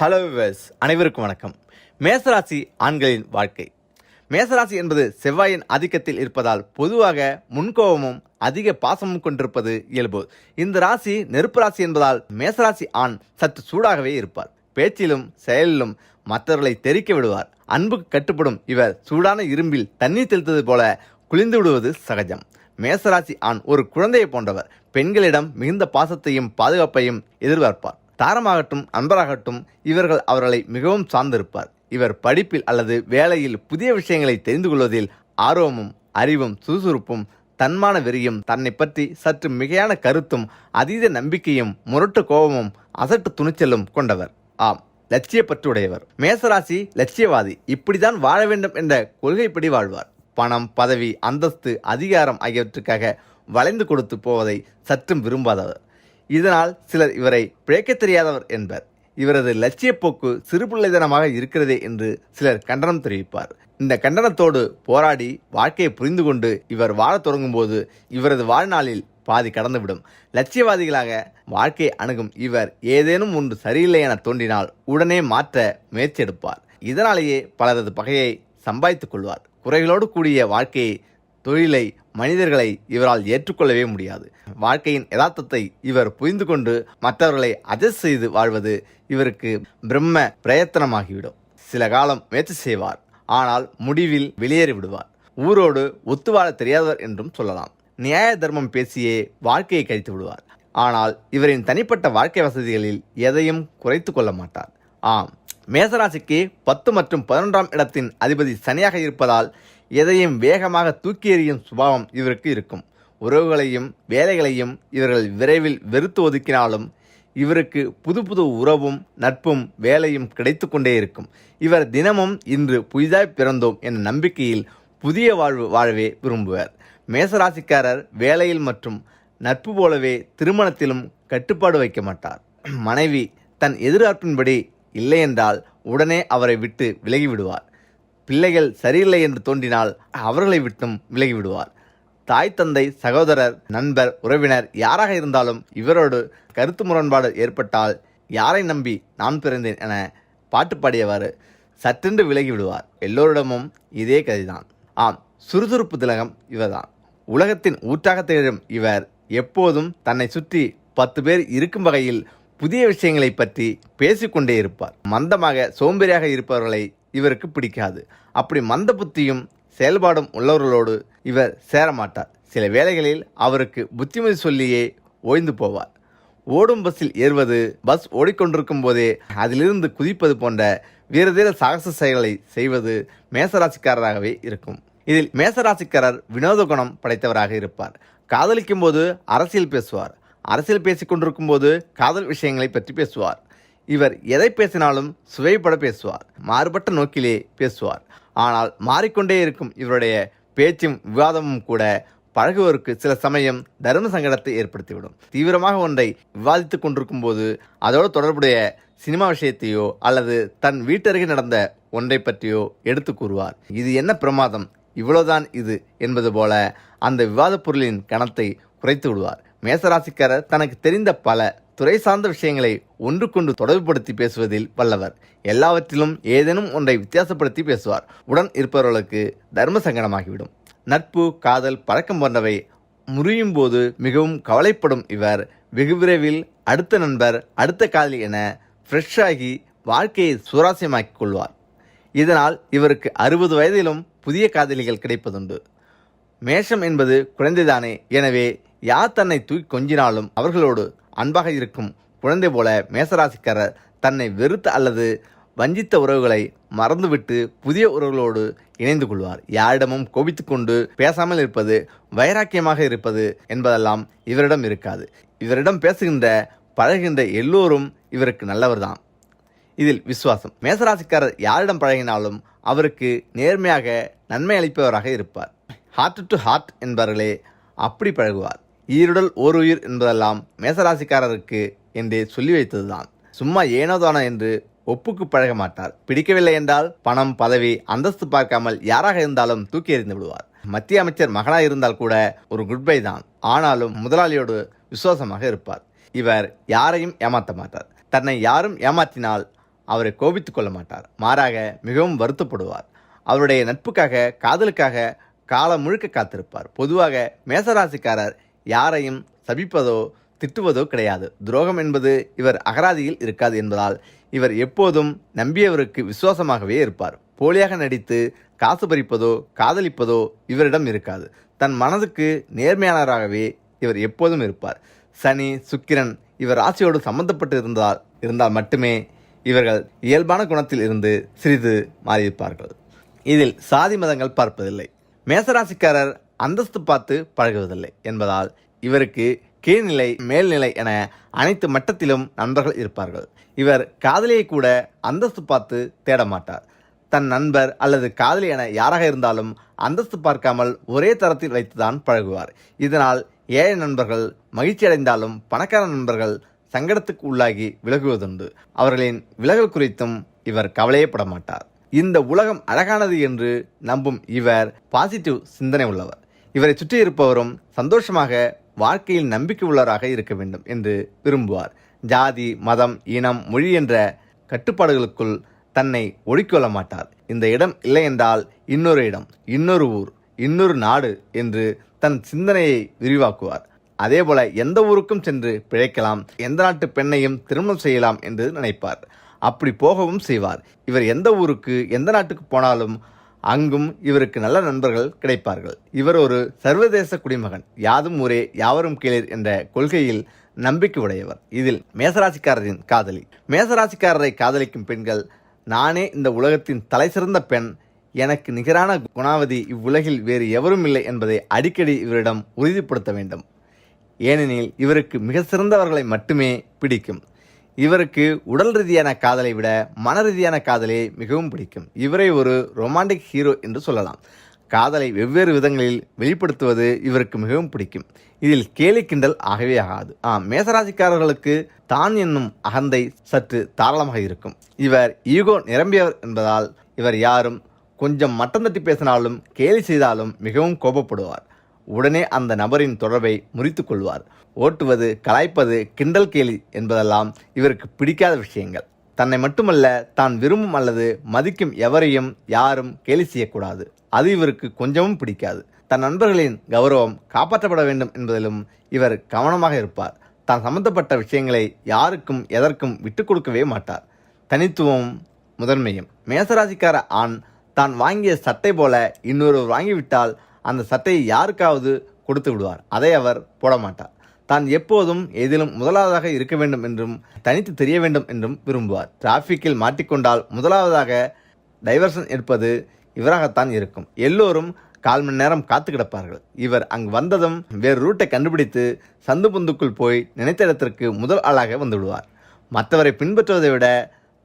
Hello viewers அனைவருக்கும் வணக்கம். மேசராசி ஆண்களின் வாழ்க்கை. மேசராசி என்பது செவ்வாயின் ஆதிக்கத்தில் இருப்பதால் பொதுவாக முன்கோபமும் அதிக பாசமும் கொண்டிருப்பது இயல்பு. இந்த ராசி நெருப்பு ராசி என்பதால் மேசராசி ஆண் சற்று சூடாகவே இருப்பார் பேச்சிலும் செயலிலும் மற்றவர்களை தெறிக்க விடுவார். அன்புக்கு கட்டுப்படும் இவர் சூடான இரும்பில் தண்ணீர் தெளித்தது போல குளிந்து விடுவது சகஜம். மேசராசி ஆண் ஒரு குழந்தையை போன்றவர். பெண்களிடம் மிகுந்த பாசத்தையும் பாதுகாப்பையும் எதிர்பார்ப்பார். தாரமாகட்டும் நண்பராகட்டும் இவர்கள் அவர்களை மிகவும் சார்ந்திருப்பார். இவர் படிப்பில் அல்லது வேலையில் புதிய விஷயங்களை தெரிந்து கொள்வதில் ஆர்வமும் அறிவும் சுறுசுறுப்பும் தன்மான வெறியும் தன்னை பற்றி சற்று மிகையான கருத்தும் அதீத நம்பிக்கையும் முரட்டு கோபமும் அசட்டு துணிச்சலும் கொண்டவர். ஆம் லட்சியப்பற்றுடையவர். மேசராசி லட்சியவாதி. இப்படிதான் வாழ வேண்டும் என்ற கொள்கைப்படி வாழ்வார். பணம் பதவி அந்தஸ்து அதிகாரம் ஆகியவற்றுக்காக வளைந்து கொடுத்து போவதை சற்றும் விரும்பாதவர். இதனால் சிலர் இவரை பிழைக்கத் தெரியாதவர் என்பர். இவரது லட்சிய போக்கு சிறுபிள்ளைதனமாக இருக்கிறதே என்று சிலர் கண்டனம் தெரிவிப்பார். இந்த கண்டனத்தோடு போராடி வாழ்க்கையை புரிந்து கொண்டு இவர் வாழத் தொடங்கும்போது இவரது வாழ்நாளில் பாதி கடந்துவிடும். லட்சியவாதிகளாக வாழ்க்கையை அணுகும் இவர் ஏதேனும் ஒன்று சரியில்லை என தோன்றினால் உடனே மாற்ற முயற்சி எடுப்பார். இதனாலேயே பலரது பகையை சம்பாதித்துக் கொள்வார். குறைகளோடு கூடிய வாழ்க்கையை தொழிலை மனிதர்களை இவரால் ஏற்றுக்கொள்ளவே முடியாது. வாழ்க்கையின் யதார்த்தத்தை இவர் புரிந்து கொண்டு மற்றவர்களை அட்ஜஸ்ட் செய்து வாழ்வது இவருக்கு பிரம்ம பிரயத்தனமாகிவிடும். சில காலம் முயற்சி செய்வார் ஆனால் முடிவில் வெளியேறி விடுவார். ஊரோடு ஒத்து வாழ தெரியாதவர் என்றும் சொல்லலாம். நியாய தர்மம் பேசியே வாழ்க்கையை கழித்து விடுவார். ஆனால் இவரின் தனிப்பட்ட வாழ்க்கை வசதிகளில் எதையும் குறைத்து கொள்ள மாட்டார். ஆம் மேசராசிக்கு பத்து மற்றும் பதினொன்றாம் இடத்தின் அதிபதி சனியாக இருப்பதால் எதையும் வேகமாக தூக்கி எறியும் சுபாவம் இவருக்கு இருக்கும். உறவுகளையும் வேலைகளையும் இவர்கள் விரைவில் வெறுத்து ஒதுக்கினாலும் இவருக்கு புது புது உறவும் நட்பும் வேலையும் கிடைத்து கொண்டே இருக்கும். இவர் தினமும் இன்று புதிதாய் பிறந்தோம் என்ற நம்பிக்கையில் புதிய வாழ்வு வாழவே விரும்புவர். மேசராசிக்காரர் வேலையில் மற்றும் நட்பு போலவே திருமணத்திலும் கட்டுப்பாடு வைக்க மாட்டார். மனைவி தன் எதிர்பார்ப்பின்படி இல்லையென்றால் உடனே அவரை விட்டு விலகி விடுவார் பிள்ளைகள் சரியில்லை என்று தோன்றினால் அவர்களை விட்டும் விலகிவிடுவார். தாய் தந்தை சகோதரர் நண்பர் உறவினர் யாராக இருந்தாலும் இவரோடு கருத்து முரண்பாடு ஏற்பட்டால் யாரை நம்பி நான் பிறந்தேன் என பாட்டு பாடியவாறு சற்றென்று விலகிவிடுவார். எல்லோரிடமும் இதே கதைதான். ஆம் சுறுசுறுப்பு திலகம் இவர்தான். உலகத்தின் ஊற்றாக திகழும் இவர் எப்போதும் தன்னை சுற்றி பத்து பேர் இருக்கும் வகையில் புதிய விஷயங்களை பற்றி பேசிக்கொண்டே இருப்பார். மந்தமாக சோம்பேறியாக இருப்பவர்களை இவருக்கு பிடிக்காது. அப்படி மந்த புத்தியும் செயல்பாடும் உள்ளவர்களோடு இவர் சேரமாட்டார். சில வேளைகளில் அவருக்கு புத்திமதி சொல்லியே ஓய்ந்து போவார். ஓடும் பஸ்ஸில் ஏறுவது பஸ் ஓடிக்கொண்டிருக்கும் போதே அதிலிருந்து குதிப்பது போன்ற வீரதீர சாகச செயல்களை செய்வது மேசராசிக்காரராகவே இருக்கும். இதில் மேசராசிக்காரர் வினோத குணம் படைத்தவராக இருப்பார். காதலிக்கும் போது அரசியல் பேசுவார். அரசியல் பேசிக் கொண்டிருக்கும் போது காதல் விஷயங்களை பற்றி பேசுவார். இவர் எதை பேசினாலும் சுவைப்பட பேசுவார். மாறுபட்ட நோக்கிலே பேசுவார். ஆனால் மாறிக்கொண்டே இருக்கும் இவருடைய பேச்சும் விவாதமும் கூட பழகுவோருக்கு சில சமயம் தர்ம சங்கடத்தை ஏற்படுத்திவிடும். தீவிரமாக ஒன்றை விவாதித்துக் கொண்டிருக்கும் போது அதோடு தொடர்புடைய சினிமா விஷயத்தையோ அல்லது தன் வீட்டருகே நடந்த ஒன்றை பற்றியோ எடுத்து கூறுவார். இது என்ன பிரமாதம்? இவ்வளவுதான் இது என்பது போல அந்த விவாதப் பொருளின் கணத்தை குறைத்து விடுவார். மேசராசிக்காரர் தனக்கு தெரிந்த பல துறை சார்ந்த விஷயங்களை ஒன்றுக்கொண்டு தொடர்புபடுத்தி பேசுவதில் வல்லவர். எல்லாவற்றிலும் ஏதேனும் ஒன்றை வித்தியாசப்படுத்தி பேசுவார். உடன் இருப்பவர்களுக்கு தர்ம சங்கடமாகிவிடும். நட்பு காதல் பழக்கம் போன்றவை முறியும் போது மிகவும் கவலைப்படும் இவர். வெகு விரைவில் அடுத்த நண்பர் அடுத்த காதலி என ஃப்ரெஷ்ஷாகி வாழ்க்கையை சுவாரஸ்யமாக்கிக் கொள்வார். இதனால் இவருக்கு அறுபது வயதிலும் புதிய காதலிகள் கிடைப்பதுண்டு. மேஷம் என்பது குழந்தைதானே. எனவே யார் தன்னை தூக்கி கொஞ்சினாலும் அவர்களோடு அன்பாக இருக்கும் குழந்தை போல மேசராசிக்காரர் தன்னை வெறுத்த அல்லது வஞ்சித்த உறவுகளை மறந்துவிட்டு புதிய உறவுகளோடு இணைந்து கொள்வார். யாரிடமும் கோபித்து கொண்டு பேசாமல் இருப்பது வைராக்கியமாக இருப்பது என்பதெல்லாம் இவரிடம் இருக்காது. இவரிடம் பேசுகின்ற பழகின்ற எல்லோரும் இவருக்கு நல்லவர்தான். இதில் விசுவாசம். மேசராசிக்காரர் யாரிடம் பழகினாலும் அவருக்கு நேர்மையாக நன்மை அளிப்பவராக இருப்பார். ஹார்ட் டு ஹார்ட் என்பவர்களே அப்படி பழகுவார். ஈருடல் ஓர் உயிர் என்பதெல்லாம் மேசராசிக்காரருக்கு என்றே சொல்லி வைத்ததுதான். சும்மா ஏனோதானோ என்று ஒப்புக்கு பழக மாட்டார். பிடிக்கவில்லை என்றால் பணம் பதவி அந்தஸ்து பார்க்காமல் யாராக இருந்தாலும் தூக்கி எறிந்து விடுவார். மத்திய அமைச்சர் மகனாக இருந்தால் கூட ஒரு குட் பை தான். ஆனாலும் முதலாளியோடு விசுவாசமாக இருப்பார். இவர் யாரையும் ஏமாற்ற மாட்டார். தன்னை யாரும் ஏமாற்றினால் அவரை கோபித்துக் கொள்ள மாட்டார். மாறாக மிகவும் வருத்தப்படுவார். அவருடைய நட்புக்காக காதலுக்காக காலம் முழுக்க காத்திருப்பார். பொதுவாக மேசராசிக்காரர் யாரையும் சபிப்பதோ திட்டுவதோ கிடையாது. துரோகம் என்பது இவர் அகராதியில் இருக்காது என்பதால் இவர் எப்போதும் நம்பியவருக்கு விசுவாசமாகவே இருப்பார். போலியாக நடித்து காசு பறிப்பதோ காதலிப்பதோ இவரிடம் இருக்காது. தன் மனதுக்கு நேர்மையானவராகவே இவர் எப்போதும் இருப்பார். சனி சுக்கிரன் இவர் ராசியோடு சம்பந்தப்பட்டு இருந்தால் இருந்தால் மட்டுமே இவர்கள் இயல்பான குணத்தில் இருந்து சிறிது மாறியிருப்பார்கள். இதில் சாதி மதங்கள் பார்ப்பதில்லை. மேசராசிக்காரர் அந்தஸ்து பார்த்து பழகுவதில்லை என்பதால் இவருக்கு கீழ்நிலை மேல்நிலை என அனைத்து மட்டத்திலும் நண்பர்கள் இருப்பார்கள். இவர் காதலியை கூட அந்தஸ்து பார்த்து தேட மாட்டார் தன் நண்பர் அல்லது காதலி என யாராக இருந்தாலும் அந்தஸ்து பார்க்காமல் ஒரே தரத்தில் வைத்துதான் பழகுவார். இதனால் ஏழை நண்பர்கள் மகிழ்ச்சி அடைந்தாலும் பணக்கார நண்பர்கள் சங்கடத்துக்கு உள்ளாகி விலகுவதுண்டு. அவர்களின் விலகல் குறித்தும் இவர் கவலையப்பட மாட்டார் இந்த உலகம் அழகானது என்று நம்பும் இவர் பாசிட்டிவ் சிந்தனை உள்ளவர். இவரை சுற்றி இருப்பவரும் சந்தோஷமாக வாழ்க்கையில் நம்பிக்கை உள்ளவராக இருக்க வேண்டும் என்று விரும்புவார். ஜாதி மதம் இனம் மொழி என்ற கட்டுப்பாடுகளுக்குள் தன்னை ஒடுக்கிக்கொள்ள மாட்டார். இந்த இடம் இல்லை என்றால் இன்னொரு இடம் இன்னொரு ஊர் இன்னொரு நாடு என்று தன் சிந்தனையை விரிவாக்குவார். அதேபோல எந்த ஊருக்கும் சென்று பிழைக்கலாம் எந்த நாட்டு பெண்ணையும் திருமணம் செய்யலாம் என்று நினைப்பார். அப்படி போகவும் செய்வார். இவர் எந்த ஊருக்கு எந்த நாட்டுக்கு போனாலும் அங்கும் இவருக்கு நல்ல நண்பர்கள் கிடைப்பார்கள். இவர் ஒரு சர்வதேச குடிமகன். யாதும் ஊரே யாவரும் கீழே என்ற கொள்கையில் நம்பிக்கை உடையவர். இதில் மேசராசிக்காரரின் காதலி. மேசராசிக்காரரை காதலிக்கும் பெண்கள் நானே இந்த உலகத்தின் தலைசிறந்த பெண் எனக்கு நிகரான குணாவதி இவ்வுலகில் வேறு எவரும் இல்லை என்பதை அடிக்கடி இவரிடம் உறுதிப்படுத்த வேண்டும். ஏனெனில் இவருக்கு மிக சிறந்தவர்களை மட்டுமே பிடிக்கும். இவருக்கு உடல் ரீதியான காதலை விட மன ரீதியான காதலே மிகவும் பிடிக்கும். இவரை ஒரு ரொமான்டிக் ஹீரோ என்று சொல்லலாம். காதலை வெவ்வேறு விதங்களில் வெளிப்படுத்துவது இவருக்கு மிகவும் பிடிக்கும். இதில் கேலி கிண்டல் ஆகவே ஆகாது. ஆம் மேசராசிக்காரர்களுக்கு தான் என்னும் அகந்தை சற்று தாராளமாக இருக்கும். இவர் ஈகோ நிரம்பியவர் என்பதால் இவர் யாரும் கொஞ்சம் மட்டம் தட்டி பேசினாலும் கேலி செய்தாலும் மிகவும் கோபப்படுவார். உடனே அந்த நபரின் தொடர்பை முறித்து கொள்வார். ஓட்டுவது கலாய்ப்பது கிண்டல் கேலி என்பதெல்லாம் இவருக்கு பிடிக்காத விஷயங்கள். தன்னை மட்டுமல்ல தான் விரும்பும் அல்லது மதிக்கும் எவரையும் யாரும் கேலி செய்யக்கூடாது. அது இவருக்கு கொஞ்சமும் பிடிக்காது. தன் நண்பர்களின் கௌரவம் காப்பாற்றப்பட வேண்டும் என்பதிலும் இவர் கவனமாக இருப்பார். தான் சம்பந்தப்பட்ட விஷயங்களை யாருக்கும் எதற்கும் விட்டுக் கொடுக்கவே மாட்டார். தனித்துவம் முதன்மையும். மேசராசிக்கார ஆண் தான் வாங்கிய சட்டை போல இன்னொருவர் வாங்கிவிட்டால் அந்த சட்டையை யாருக்காவது கொடுத்து விடுவார். அதை அவர் போட மாட்டார் தான் எப்போதும் எதிலும் முதலாவதாக இருக்க வேண்டும் என்றும் தனித்து தெரிய வேண்டும் என்றும் விரும்புவார். டிராஃபிக்கில் மாட்டிக்கொண்டால் முதலாவதாக டைவர்ஷன் எடுப்பது இவராகத்தான் இருக்கும். எல்லோரும் கால் மணி நேரம் காத்து கிடப்பார்கள். இவர் அங்கு வந்ததும் வேறு ரூட்டை கண்டுபிடித்து சந்து பொந்துக்குள் போய் நினைத்த இடத்திற்கு முதல் ஆளாக வந்துவிடுவார். மற்றவரை பின்பற்றுவதை விட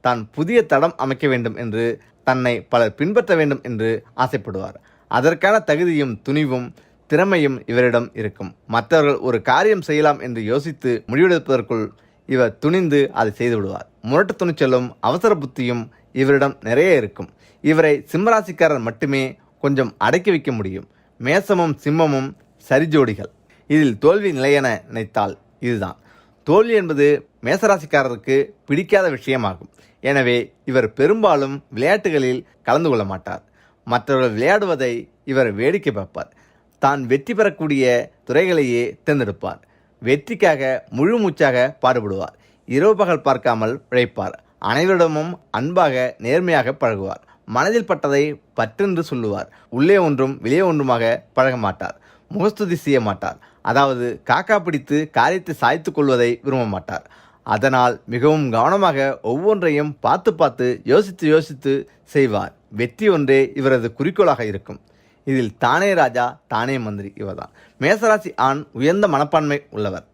தான் புதிய தடம் அமைக்க வேண்டும் என்று தன்னை பலர் பின்பற்ற வேண்டும் என்று ஆசைப்படுவார். அதற்கான தகுதியும் துணிவும் திறமையும் இவரிடம் இருக்கும். மற்றவர்கள் ஒரு காரியம் செய்யலாம் என்று யோசித்து முடிவெடுப்பதற்குள் இவர் துணிந்து அதை செய்து விடுவார் முரட்டு துணிச்சலும் அவசர புத்தியும் இவரிடம் நிறைய இருக்கும். இவரை சிம்மராசிக்காரர் மட்டுமே கொஞ்சம் அடக்கி வைக்க முடியும். மேசமும் சிம்மமும் சரிஜோடிகள். இதில் தோல்வி நிலையென நினைத்தால் இதுதான். தோல்வி என்பது மேசராசிக்காரருக்கு பிடிக்காத விஷயமாகும். எனவே இவர் பெரும்பாலும் விளையாட்டுகளில் கலந்து கொள்ள மாட்டார். மற்றவர்கள் விளையாடுவதை இவர் வேடிக்கை பார்ப்பார். தான் வெற்றி பெறக்கூடிய துறைகளையே தேர்ந்தெடுப்பார். வெற்றிக்காக முழு மூச்சாக பாடுபடுவார். இரவு பகல் பார்க்காமல் உழைப்பார். அனைவரிடமும் அன்பாக நேர்மையாக பழகுவார். மனதில் பட்டதை பற்றென்று சொல்லுவார். உள்ளே ஒன்றும் வெளியே ஒன்றுமாக பழக மாட்டார். முகஸ்துதி செய்ய மாட்டார். அதாவது காக்கா பிடித்து காரியத்தை சாய்த்து கொள்வதை விரும்ப மாட்டார். அதனால் மிகவும் கவனமாக ஒவ்வொன்றையும் பார்த்து பார்த்து யோசித்து யோசித்து செய்வார். வெற்றி ஒன்றே இவரது குறிக்கோளாக இருக்கும். இதில் தானே ராஜா தானே மந்திரி இவர்தான். மேசராசி ஆண் உயர்ந்த மனப்பான்மை உள்ளவர்.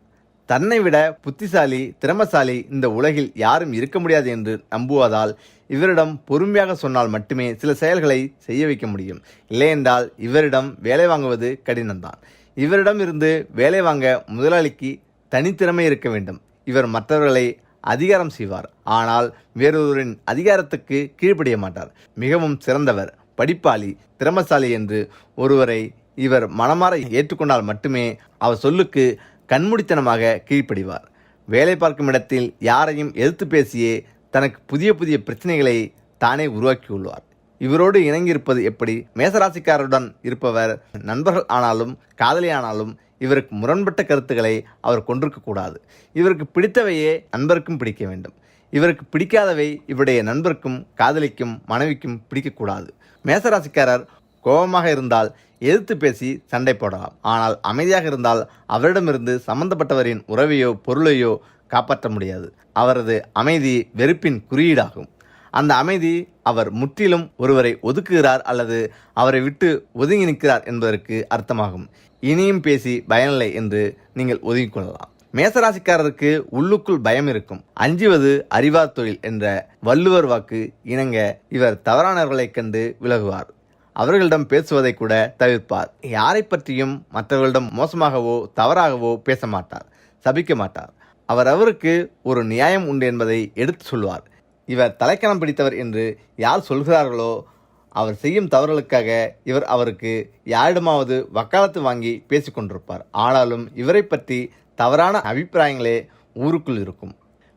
தன்னை விட புத்திசாலி திறமசாலி இந்த உலகில் யாரும் இருக்க முடியாது என்று நம்புவதால் இவரிடம் பொறுமையாக சொன்னால் மட்டுமே சில செயல்களை செய்ய வைக்க முடியும். இல்லையென்றால் இவரிடம் வேலை வாங்குவது கடினம்தான். இவரிடம் இருந்து வேலை வாங்க முதலாளிக்கு தனித்திறமை இருக்க வேண்டும். இவர் மற்றவர்களை அதிகாரம் செய்வார். ஆனால் வேறொருவரின் அதிகாரத்துக்கு கீழ்ப்படிய மாட்டார். மிகவும் சிறந்தவர். படிப்பாளி திறமசாலி என்று ஒருவரை இவர் மனமாற ஏற்றுக்கொண்டால் மட்டுமே அவர் சொல்லுக்கு கண்மூடித்தனமாக கீழ்ப்படிவார். வேலை பார்க்கும் இடத்தில் யாரையும் எதிர்த்து பேசியே தனக்கு புதிய புதிய பிரச்சனைகளை தானே உருவாக்கியுள்ளார் இவரோடு இணங்கியிருப்பது எப்படி? மேசராசிக்காரருடன் இருப்பவர் நண்பர்கள் ஆனாலும் காதலி ஆனாலும் இவருக்கு முரண்பட்ட கருத்துக்களை அவர் கொண்டிருக்கக்கூடாது இவருக்கு பிடித்தவையே நண்பருக்கும் பிடிக்க வேண்டும். இவருக்கு பிடிக்காதவை இவருடைய நண்பருக்கும் காதலிக்கும் மனைவிக்கும் பிடிக்கக்கூடாது மேசராசிக்காரர் கோபமாக இருந்தால் எதிர்த்து பேசி சண்டை போடலாம். ஆனால் அமைதியாக இருந்தால் அவரிடமிருந்து சம்பந்தப்பட்டவரின் உறவையோ பொருளையோ காப்பாற்ற முடியாது. அவரது அமைதி வெறுப்பின் குறியீடாகும். அந்த அமைதி அவர் முற்றிலும் ஒருவரை ஒதுக்குகிறார் அல்லது அவரை விட்டு ஒதுங்கி நிற்கிறார் என்பதற்கு அர்த்தமாகும். இனியும் பேசி பயனில்லை என்று நீங்கள் ஒதுங்கிக் கொள்ளலாம். மேசராசிக்காரருக்கு உள்ளுக்குள் பயம் இருக்கும். அஞ்சுவது அறிவார் தொழில் என்ற வள்ளுவர் வாக்கு இணங்க இவர் தவறானவர்களைக் கண்டு விலகுவார். அவர்களிடம் பேசுவதை கூட தவிர்ப்பார். யாரை பற்றியும் மற்றவர்களிடம் மோசமாகவோ தவறாகவோ பேச மாட்டார் சபிக்க மாட்டார். அவர் அவருக்கு ஒரு நியாயம் உண்டு என்பதை எடுத்து சொல்வார். இவர் தலைக்கணம் பிடித்தவர் என்று யார் சொல்கிறார்களோ அவர் செய்யும் தவறுகளுக்காக இவர் அவருக்கு யாரிடமாவது வக்காலத்து வாங்கி பேசிக்கொண்டிருப்பார். ஆனாலும் இவரை பற்றி தவறான அபிப்பிராயங்களே ஊருக்குள் இருக்கும்.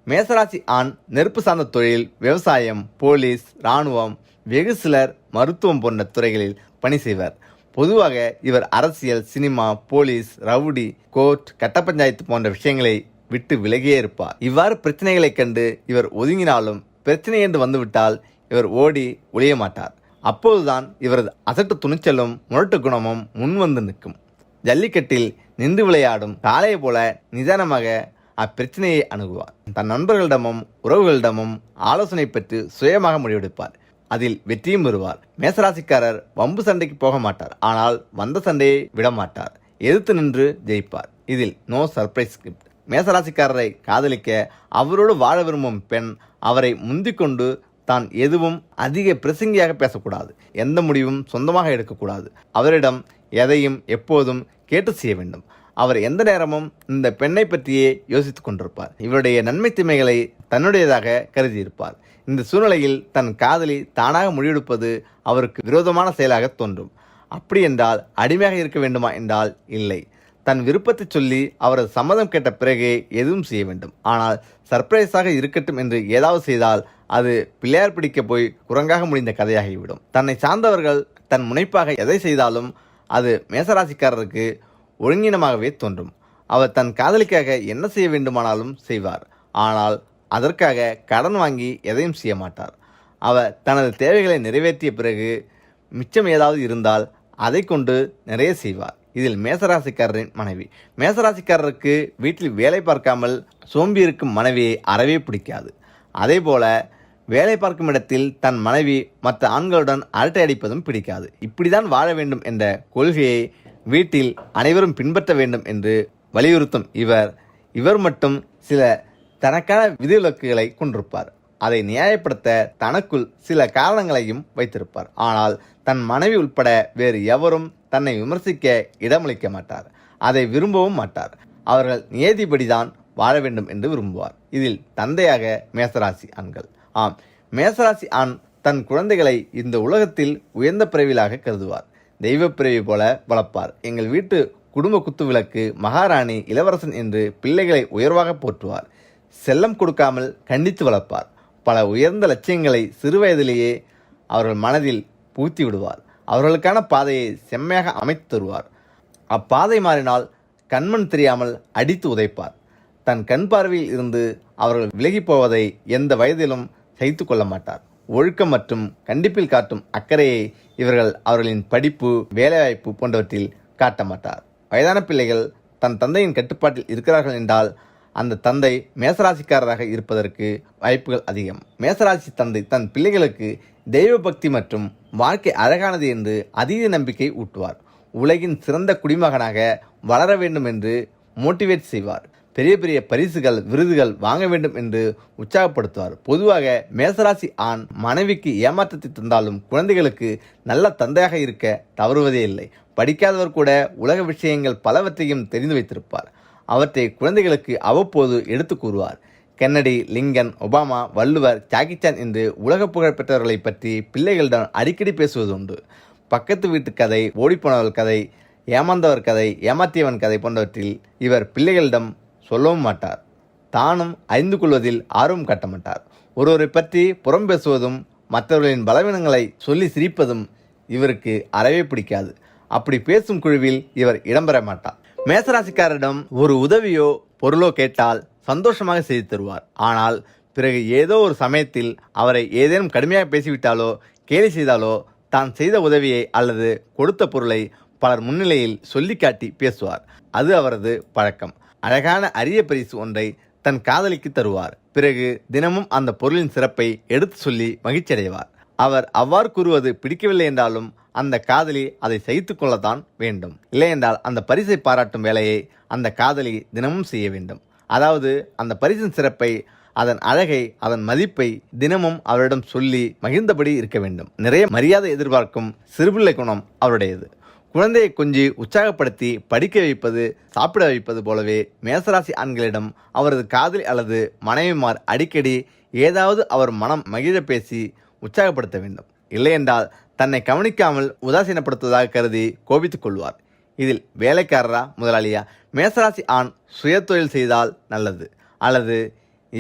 மேசராசி ஆண் நெருப்பு சார்ந்த தொழில் விவசாயம் போலீஸ் இராணுவம் வெகு சிலர் மருத்துவம் போன்ற துறைகளில் பணி செய்வர். பொதுவாக இவர் அரசியல் சினிமா போலீஸ் ரவுடி கோர்ட் கட்ட பஞ்சாயத்து போன்ற விஷயங்களை விட்டு விலகியே இருப்பார். இவ்வாறு பிரச்சனைகளைக் கண்டு இவர் ஒதுங்கினாலும் பிரச்சனை என்று வந்துவிட்டால் இவர் ஓடி ஒளிய மாட்டார் அப்போதுதான் இவரது அசட்டு துணிச்சலும் முரட்டு குணமும் முன்வந்து நிற்கும். ஜல்லிக்கட்டில் நின்று விளையாடும் காளையை போல நிதானமாக அப்பிரச்சனையை அணுகுவார். தன் நண்பர்களிடமும் உறவுகளிடமும் ஆலோசனை பெற்று சுயமாக முடிவெடுப்பார். அதில் வெற்றியும் பெறுவார். மேசராசிக்காரர் வம்பு சண்டைக்கு போக மாட்டார். ஆனால் வந்த சண்டையை விடமாட்டார் எதிர்த்து நின்று ஜெயிப்பார். இதில் நோ சர்ப்ரைஸ் ஸ்கிரிப்ட் மேசராசிக்காரரை காதலிக்க அவரோடு வாழ விரும்பும் பெண் அவரை முந்திக்கொண்டு தான் எதுவும் அதிக பிரசங்கியாக பேசக்கூடாது. எந்த முடிவும் சொந்தமாக எடுக்கக்கூடாது. அவரிடம் எதையும் எப்போதும் கேட்டு செய்ய வேண்டும். அவர் எந்த நேரமும் இந்த பெண்ணை பற்றியே யோசித்து கொண்டிருப்பார். இவருடைய நன்மை தீமைகளை தன்னுடையதாக கருதியிருப்பார். இந்த சூழ்நிலையில் தன் காதலி தானாக முடிவெடுப்பது அவருக்கு விரோதமான செயலாக தோன்றும். அப்படி என்றால் அடிமையாக இருக்க வேண்டுமா என்றால் இல்லை. தன் விருப்பத்தை சொல்லி அவரது சம்மதம் கேட்ட பிறகே எதுவும் செய்ய வேண்டும். ஆனால் சர்ப்ரைஸாக இருக்கட்டும் என்று ஏதாவது செய்தால் அது பிள்ளையார் பிடிக்க போய் குரங்காக முடிந்த கதையாகிவிடும். தன்னை சார்ந்தவர்கள் தன் முனைப்பாக எதை செய்தாலும் அது மேசராசிக்காரருக்கு ஒழுங்கினமாகவே தோன்றும். அவர் தன் காதலிக்காக என்ன செய்ய வேண்டுமானாலும் செய்வார். ஆனால் அதற்காக கடன் வாங்கி எதையும் செய்ய மாட்டார். அவர் தனது தேவைகளை நிறைவேற்றிய பிறகு மிச்சம் ஏதாவது இருந்தால் அதை கொண்டு நிறைய செய்வார். இதில் மேசராசிக்காரரின் மனைவி. மேசராசிக்காரருக்கு வீட்டில் வேலை பார்க்காமல் சோம்பி இருக்கும் மனைவியை அறவே பிடிக்காது. அதே போல வேலை பார்க்கும் இடத்தில் தன் மனைவி மற்ற ஆண்களுடன் அரட்டை அடிப்பதும் பிடிக்காது. இப்படிதான் வாழ வேண்டும் என்ற கொள்கையை வீட்டில் அனைவரும் பின்பற்ற வேண்டும் என்று வலியுறுத்தும் இவர். இவர் மட்டும் சில தனக்கான விதிவிலக்குகளை கொண்டிருப்பார். அதை நியாயப்படுத்த தனக்குள் சில காரணங்களையும் வைத்திருப்பார். ஆனால் தன் மனைவி உட்பட வேறு எவரும் தன்னை விமர்சிக்க இடமளிக்க மாட்டார். அதை விரும்பவும் மாட்டார். அவர்கள் நியதிப்படிதான் வாழ வேண்டும் என்று விரும்புவார். இதில் தந்தையாக மேசராசி ஆண்கள் ஆம் மேசராசி ஆண் தன் குழந்தைகளை இந்த உலகத்தில் உயர்ந்த பிறவிலாக கருதுவார். தெய்வ பிறவி போல வளர்ப்பார். எங்கள் வீட்டு குடும்ப குத்து விளக்கு மகாராணி இளவரசன் என்று பிள்ளைகளை உயர்வாக போற்றுவார். செல்லம் கொடுக்காமல் கண்டித்து வளர்ப்பார். பல உயர்ந்த லட்சியங்களை சிறுவயதிலேயே அவர்கள் மனதில் பூத்தி விடுவார். அவர்களுக்கான பாதையை செம்மையாக அமைத்து தருவார். அப்பாதை மாறினால் கண்மண் தெரியாமல் அடித்து உதைப்பார். தன் கண் பார்வையில் இருந்து அவர்கள் விலகிப் போவதை எந்த வயதிலும் சகித்து கொள்ள மாட்டார் ஒழுக்கம் மற்றும் கண்டிப்பில் காட்டும் அக்கறையை இவர்கள் அவர்களின் படிப்பு வேலைவாய்ப்பு போன்றவற்றில் காட்ட மாட்டார் வயதான பிள்ளைகள் தன் தந்தையின் கட்டுப்பாட்டில் இருக்கிறார்கள் என்றால் அந்த தந்தை மேசராசிக்காரராக இருப்பதற்கு வாய்ப்புகள் அதிகம். மேசராசி தந்தை தன் பிள்ளைகளுக்கு தெய்வ பக்தி மற்றும் வாழ்க்கை அழகானது என்று அதீத நம்பிக்கை ஊட்டுவார். உலகின் சிறந்த குடிமகனாக வளர வேண்டும் என்று மோட்டிவேட் செய்வார். பெரிய பெரிய பரிசுகள் விருதுகள் வாங்க வேண்டும் என்று உற்சாகப்படுத்துவார். பொதுவாக மேசராசி ஆண் மனைவிக்கு ஏமாற்றத்தை தந்தாலும் குழந்தைகளுக்கு நல்ல தந்தையாக இருக்க தவறுவதே இல்லை. படிக்காதவர் கூட உலக விஷயங்கள் பலவற்றையும் தெரிந்து வைத்திருப்பார். அவற்றை குழந்தைகளுக்கு அவ்வப்போது எடுத்து கூறுவார். Kennedy Lincoln Obama Valluvar Jackie Chan என்று உலக புகழ் பெற்றவர்களை பற்றி பிள்ளைகளிடம் அடிக்கடி பேசுவது உண்டு பக்கத்து வீட்டு கதை ஓடிப்போனவர் கதை ஏமாந்தவர் கதை ஏமாத்தியவன் கதை போன்றவற்றில் இவர் பிள்ளைகளிடம் சொல்லவும் மாட்டார். தானும் அறிந்து கொள்வதில் ஆர்வம் காட்ட மாட்டார் ஒருவரை பற்றி புறம் பேசுவதும் மற்றவர்களின் பலவீனங்களை சொல்லி சிரிப்பதும் இவருக்கு அறவே பிடிக்காது. அப்படி பேசும் குழுவில் இவர் இடம்பெற மாட்டார். மேசராசிக்காரரிடம் ஒரு உதவியோ பொருளோ கேட்டால் சந்தோஷமாக செய்து தருவார். ஆனால் பிறகு ஏதோ ஒரு சமயத்தில் அவரை ஏதேனும் கடுமையாக பேசிவிட்டாலோ கேலி செய்தாலோ தான் செய்த உதவியை அல்லது கொடுத்த பொருளை பலர் முன்னிலையில் சொல்லிக்காட்டி பேசுவார். அது அவரது பழக்கம். அழகான அரிய பரிசு ஒன்றை தன் காதலிக்கு தருவார். பிறகு தினமும் அந்த பொருளின் சிறப்பை எடுத்து சொல்லி மகிழ்ச்சியடைவார். அவர் அவ்வாறு கூறுவது பிடிக்கவில்லை என்றாலும் அந்த காதலி அதை சகித்து கொள்ளத்தான் வேண்டும். இல்லையென்றால் அந்த பரிசை பாராட்டும் வேலையை அந்த காதலி தினமும் செய்ய வேண்டும். அதாவது அந்த பரிசின் சிறப்பை அதன் அழகை அதன் மதிப்பை தினமும் அவரிடம் சொல்லி மகிழ்ந்தபடி இருக்க வேண்டும். நிறைய மரியாதை எதிர்பார்க்கும் சிறுபிள்ளை குணம் அவருடையது. குழந்தையை கொஞ்சி உற்சாகப்படுத்தி படிக்க வைப்பது சாப்பிட வைப்பது போலவே மேசராசி ஆண்களிடம் அவரது காதலி அல்லது மனைவிமார் அடிக்கடி ஏதாவது அவர் மனம் மகிழ பேசி உற்சாகப்படுத்த வேண்டும். இல்லையென்றால் தன்னை கவனிக்காமல் உதாசீனப்படுத்துவதாக கருதி கோபித்துக் கொள்வார். இதில் வேலைக்காரரா முதலாளியா மேசராசி ஆண் சுயதொழில் செய்தால் நல்லது. அல்லது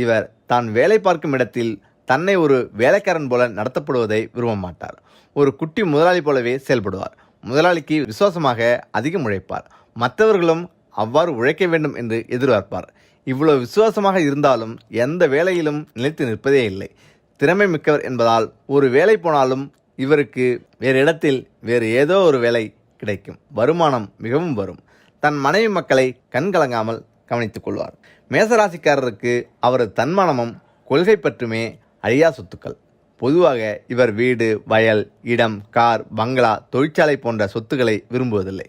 இவர் தான் வேலை பார்க்கும் இடத்தில் தன்னை ஒரு வேலைக்காரன் போல நடத்தப்படுவதை விரும்ப மாட்டார் ஒரு குட்டி முதலாளி போலவே செயல்படுவார். முதலாளிக்கு விசுவாசமாக அதிகம் உழைப்பார். மற்றவர்களும் அவ்வாறு உழைக்க வேண்டும் என்று எதிர்பார்ப்பார். இவ்வளவு விசுவாசமாக இருந்தாலும் எந்த வேலையிலும் நிலைத்து நிற்பதே இல்லை. திறமை மிக்கவர் என்பதால் ஒரு வேலை போனாலும் இவருக்கு வேறு இடத்தில் வேறு ஏதோ ஒரு வேலை கிடைக்கும். வருமானம் மிகவும் வரும். தன் மனைவி மக்களை கண்கலங்காமல் கவனித்துக் கொள்வார். மேசராசிக்காரருக்கு அவரது தன்மானமும் கொள்கை பற்றுமே அழியா சொத்துக்கள். பொதுவாக இவர் வீடு வயல் இடம் கார் பங்களா தொழிற்சாலை போன்ற சொத்துக்களை விரும்புவதில்லை.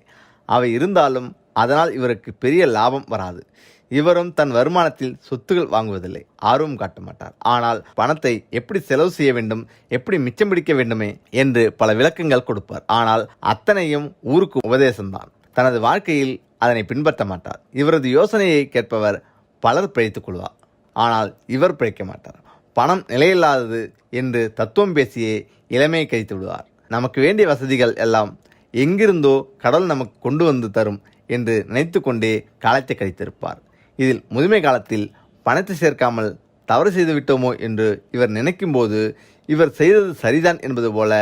அவை இருந்தாலும் அதனால் இவருக்கு பெரிய லாபம் வராது. இவரும் தன் வருமானத்தில் சொத்துகள் வாங்குவதில்லை. ஆர்வம் காட்ட மாட்டார். ஆனால் பணத்தை எப்படி செலவு செய்ய வேண்டும் எப்படி மிச்சம் பிடிக்க வேண்டுமே என்று பல விளக்கங்கள் கொடுப்பார். ஆனால் அத்தனையும் ஊருக்கு உபதேசம்தான். தனது வாழ்க்கையில் அதனை பின்பற்ற மாட்டார். இவரது யோசனையை கேட்பவர் பலர் பிழைத்துக் கொள்வார். ஆனால் இவர் பிழைக்க மாட்டார். பணம் நிலையில்லாதது என்று தத்துவம் பேசியே இளமையை கழித்து விடுவார். நமக்கு வேண்டிய வசதிகள் எல்லாம் எங்கிருந்தோ கடவுள் நமக்கு கொண்டு வந்து தரும் என்று நினைத்து கொண்டே காலத்தை கழித்திருப்பார். இதில் முதுமை காலத்தில் பணத்தை சேர்க்காமல் தவறு செய்து விட்டோமோ என்று இவர் நினைக்கும்போது இவர் செய்தது சரிதான் என்பது போல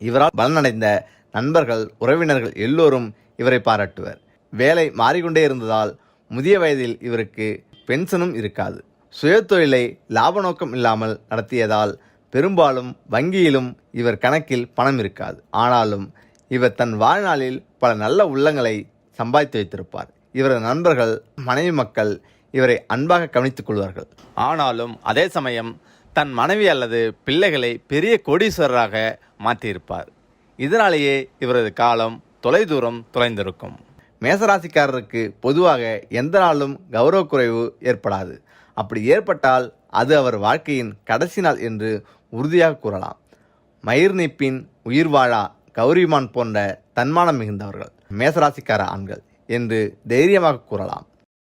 இவரால் பலனடைந்த நண்பர்கள் உறவினர்கள் எல்லோரும் இவரை பாராட்டுவர். வேலை மாறிக்கொண்டே இருந்ததால் முதிய வயதில் இவருக்கு பென்ஷனும் இருக்காது. சுயதொழிலை லாப நோக்கம் இல்லாமல் நடத்தியதால் பெரும்பாலும் வங்கியிலும் இவர் கணக்கில் பணம் இருக்காது. ஆனாலும் இவர் தன் வாழ்நாளில் பல நல்ல உள்ளங்களை சம்பாதித்து வைத்திருப்பார். இவரது நண்பர்கள் மனைவி மக்கள் இவரை அன்பாக கவனித்துக் கொள்வார்கள். ஆனாலும் அதே சமயம் தன் மனைவி அல்லது பிள்ளைகளை பெரிய கோடீஸ்வரராக மாற்றியிருப்பார். இதனாலேயே இவரது காலம் தொலைதூரம் தொலைந்திருக்கும். மேசராசிக்காரருக்கு பொதுவாக எந்த நாளும் கௌரவ குறைவு ஏற்படாது. அப்படி ஏற்பட்டால் அது அவர் வாழ்க்கையின் கடைசி நாள் என்று உறுதியாக கூறலாம். மயிர் நீப்பின் உயிர் வாழா கௌரிமான் போன்ற தன்மானம் மிகுந்தவர்கள் மேசராசிக்கார ஆண்கள் என்று தைரியமாக கூறலாம்.